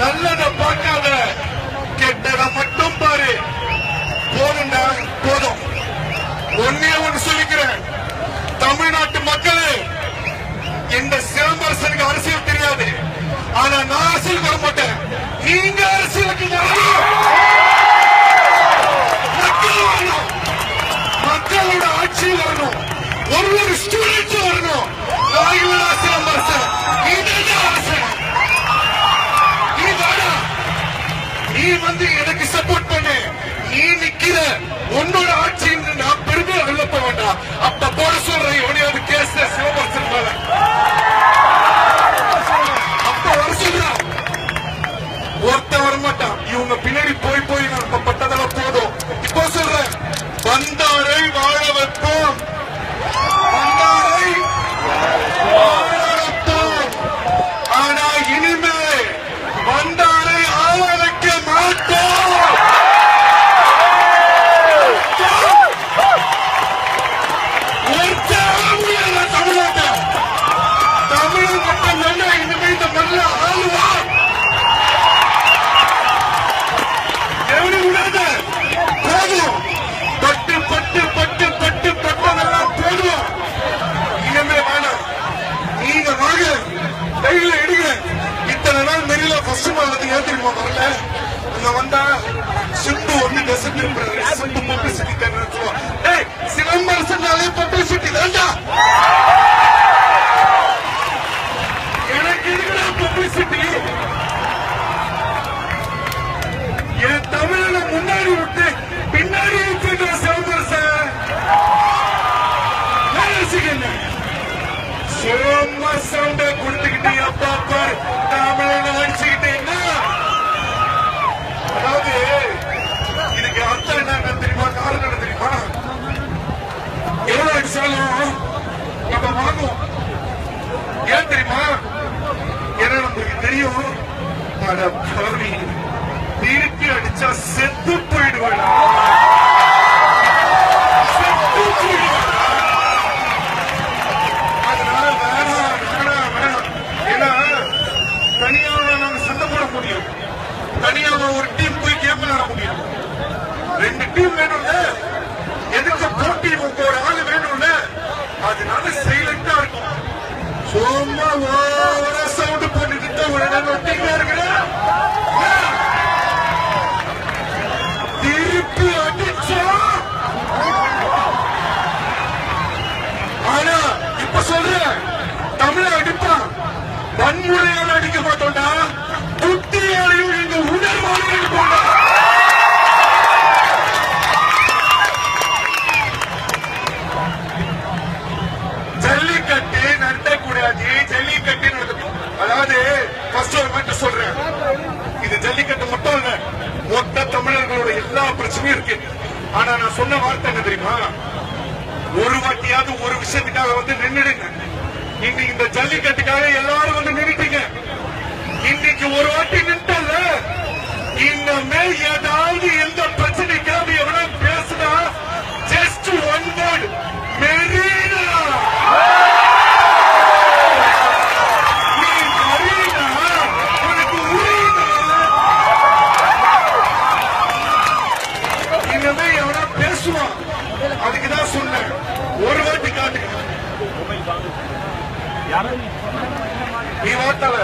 நல்லத பார்க்காத கெட்டத மட்டும் பாரு. போதும்டா போதும். ஒன்னே ஒன்று சொல்லிக்கிறேன். தமிழ்நாட்டு மக்களே இந்த சிலம்பரசனுக்கு அரசியல் தெரியாது. ஆனா நான் அரசியல் வர மாட்டேன் நீங்க அரசியலுக்கு வரணும். Mississippi. அட பாவி திருப்பி அடிச்சா செத்து போயிடுவேன் செத்து போயிடுவேன் அதனால வேணாம் வேணாம் வேணாம் ஏன்னா தனியாக நாங்க சண்டை போட முடியும் தனியாக ஒரு டீம் போய் கேம் விளையாட முடியும் ரெண்டு டீம் வேணும்ல எதுக்கு வன்முறையால அடிக்க மாட்டோம்டா. புத்தியாலையும் எங்க ஜல்லிக்கட்டு நடத்தக்கூடாது. ஜல்லிக்கட்டு நடத்தணும் அதாவது ஃபர்ஸ்ட் ஒரு மட்டும் சொல்றேன். இது ஜல்லிக்கட்டு மட்டும் இல்ல மொத்த தமிழர்களோட எல்லா பிரச்சனையும் இருக்கு. ஆனா நான் சொன்ன வார்த்தை என்ன தெரியுமா? ஒரு வாட்டியாவது ஒரு விஷயத்துக்காக வந்து நின்னுடுங்க. இன்னைக்கு இந்த ஜல்லிக்கட்டுக்காக எல்லாரும் வந்து நின்னுட்டீங்க இன்னைக்கு ஒரு வாட்டி நின்ட்டல இன்னமே ஏதாவது எந்த பிரச்சனைக்காக எவ்வளவு பேசுனா ஜஸ்ட் ஒன் வேர்டு மெரீனா. நீ அதுக்குதான் சொன்னேன். ஒரு வாட்டி காட்டுங்க. ఈ వార్తలు